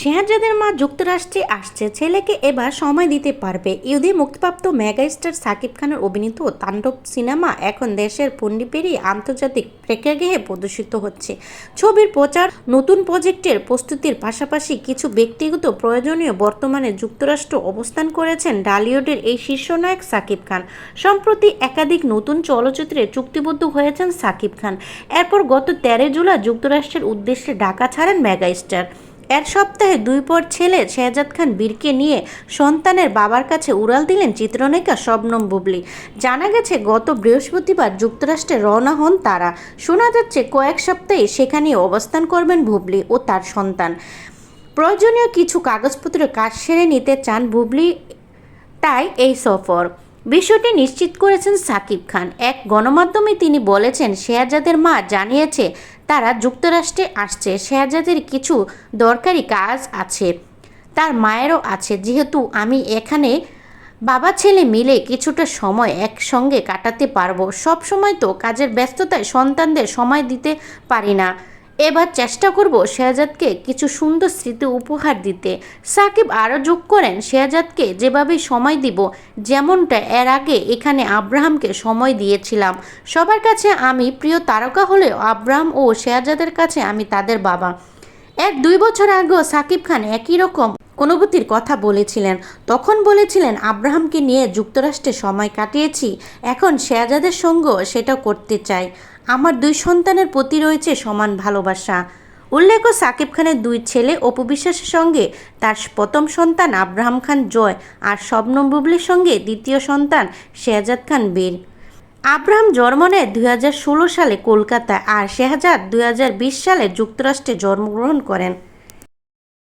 শেহাজাদের মা যুক্তরাষ্ট্রে আসছে। ছেলেকে এবার সময় দিতে পারবে। ইউদি মুক্তিপ্রাপ্ত মেগাস্টার সাকিব খানের অভিনীত তাণ্ডব সিনেমা এখন দেশের পণ্ডি পেরিয়ে আন্তর্জাতিক প্রেক্ষাগৃহে প্রদর্শিত হচ্ছে। ছবির প্রচার, নতুন প্রজেক্টের প্রস্তুতির পাশাপাশি কিছু ব্যক্তিগত প্রয়োজনীয় বর্তমানে যুক্তরাষ্ট্র অবস্থান করেছেন ডালিউডের এই শীর্ষনায়ক সাকিব খান। সম্প্রতি একাধিক নতুন চলচ্চিত্রে চুক্তিবদ্ধ হয়েছেন সাকিব খান। এরপর গত তেরো জুলাই যুক্তরাষ্ট্রের উদ্দেশ্যে ঢাকা ছাড়েন মেগাস্টার। এর সপ্তাহে দুই পর ছেলে শেহজাদ খান বীরকে নিয়ে সন্তানের বাবার কাছে উড়াল দিলেন চিত্রনায়িকা শবনম বুবলি। জানা গেছে, গত বৃহস্পতিবার যুক্তরাষ্ট্রে রওনা হন তারা। শোনা যাচ্ছে, কয়েক সপ্তাহে সেখানে অবস্থান করবেন বুবলি ও তার সন্তান। প্রয়োজনীয় কিছু কাগজপত্রের কাজ সেরে নিতে চান বুবলি তাই এই সফর। বিষয়টি নিশ্চিত করেছেন সাকিব খান। এক গণমাধ্যমে তিনি বলেছেন শেয়াজাদের মা জানিয়েছে তারা যুক্তরাষ্ট্রে আসছে, শেহজাদের কিছু দরকারি কাজ আছে। তার মায়েরও আছে, যেহেতু আমি এখানে বাবা ছেলে মিলে কিছুটা সময় একসঙ্গে কাটাতে পারব। সব সময় তো কাজের ব্যস্ততায় সন্তানদের সময় দিতে পারি না। এবার চেষ্টা করব শেহজাদকে কিছু সুন্দর স্মৃতি উপহার দিতে। সাকিব আরও যোগ করেন, শেহজাদকে যেভাবে সময় দিব, যেমনটা এর আগে এখানে আব্রাহামকে সময় দিয়েছিলাম। সবার কাছে আমি প্রিয় তারকা হলেও আব্রাহাম ও শেহজাদের কাছে আমি তাদের বাবা। এক দুই বছর আগেও সাকিব খান একই রকম অনুভূতির কথা বলেছিলেন। তখন বলেছিলেন, আব্রাহামকে নিয়ে যুক্তরাষ্ট্রে সময় কাটিয়েছি, এখন শেহজাদের সঙ্গেও সেটা করতে চাই। আমার দুই সন্তানের প্রতি রয়েছে সমান ভালোবাসা। উল্লেখ্য, সাকিব খানের দুই ছেলে অপু বিশ্বাসের সঙ্গে তার প্রথম সন্তান আব্রাহাম খান জয় আর শবনম বুবলির সঙ্গে দ্বিতীয় সন্তান শেহজাদ খান বীর। আব্রাহাম জন্ম নেয় দুই হাজার ষোলো সালে কলকাতায় আর শেহজাদ দুই হাজার বিশ সালে যুক্তরাষ্ট্রে জন্মগ্রহণ করেন।